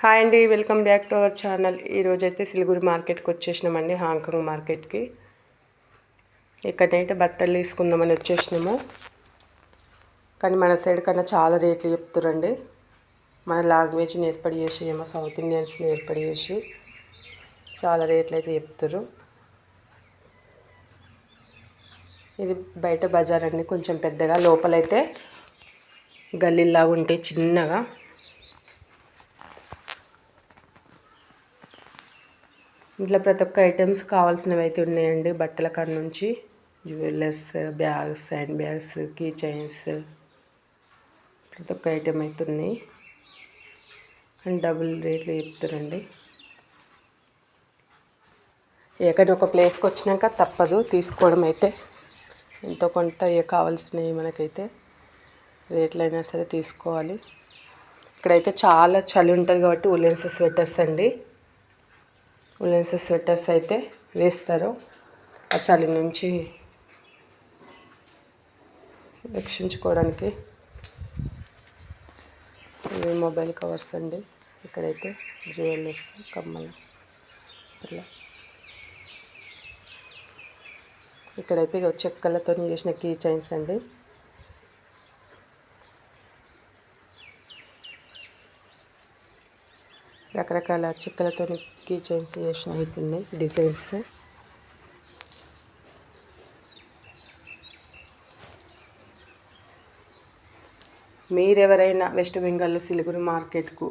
Hi అండి welcome back to our channel. ఈరోజైతే సిలిగురి మార్కెట్కి వచ్చేసినామండి హాంకాంగ్ మార్కెట్కి. ఇక్కడైతే బట్టలు తీసుకుందామని వచ్చేసినాము. కానీ మన సైడ్ కన్నా చాలా రేట్లు చెప్తారండి మన లాంగ్వేజ్ని ఏర్పడి చేసి ఏమో సౌత్ ఇండియన్స్ని ఏర్పడి చేసి చాలా రేట్లు అయితే చెప్తారు ఇది బయట బజార్ అండి కొంచెం పెద్దగా. లోపలైతే గల్లీలాగా ఉంటాయి చిన్నగా. ఇట్లా ప్రతి ఒక్క ఐటమ్స్ కావాల్సినవి అయితే ఉన్నాయండి. బట్టల కాడ నుంచి jewellers bags hand bags key chains ప్రతి ఒక్క ఐటమ్ అయితే ఉన్నాయి. అండ్ డబుల్ రేట్లు చెప్తారండి. ఎక్కడ ఒక ప్లేస్కి వచ్చినాక తప్పదు. తీసుకోవడం అయితే ఎంతో కొంత కావాల్సినవి మనకైతే రేట్లు అయినా సరే తీసుకోవాలి. ఇక్కడైతే చాలా చలి ఉంటుంది కాబట్టి ఉలెన్స్ స్వెటర్స్ అండి. ఉలెన్స్ స్వెటర్స్ అయితే వేస్తారు. ఆ చలి నుంచి రక్షించుకోవడానికి ఇవి మొబైల్ కవర్స్ అండి. ఇక్కడైతే జ్యువెలర్స్ కమ్మలు అట్లా ఇక్కడైతే చెక్కలతో చేసిన కీ చైన్స్ అండి. రకరకాల చెక్కలతో కీ చైన్స్ చేసిన అవుతున్నాయి డిజైన్స్. మీరెవరైనా వెస్ట్ బెంగాల్లో సిలిగురి మార్కెట్కు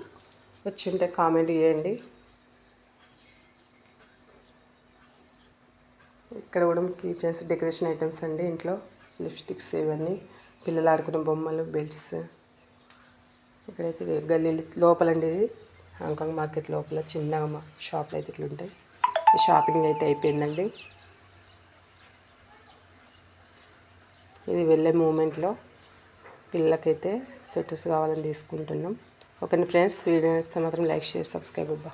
వచ్చింటే కామెంట్ చేయండి. ఇక్కడ కూడా కీ చైన్స్ డెకరేషన్ ఐటమ్స్ అండి ఇంట్లో లిప్స్టిక్స్ ఇవన్నీ పిల్లలు ఆడుకునే బొమ్మలు బెల్ట్స్. ఇక్కడైతే గల్లీ లోపలండి ఇది. హాంకాంగ్ మార్కెట్ లోపల చిన్నగా షాప్లు అయితే ఇట్లా ఉంటాయి షాపింగ్ అయితే అయిపోయిందండి. ఇది వెళ్ళే మూమెంట్లో పిల్లలకైతే స్వెటర్స్ కావాలని తీసుకుంటున్నాం. ఓకే ఫ్రెండ్స్ వీడియో ఇస్తే మాత్రం లైక్ చేసి సబ్స్క్రైబ్ అవ్వ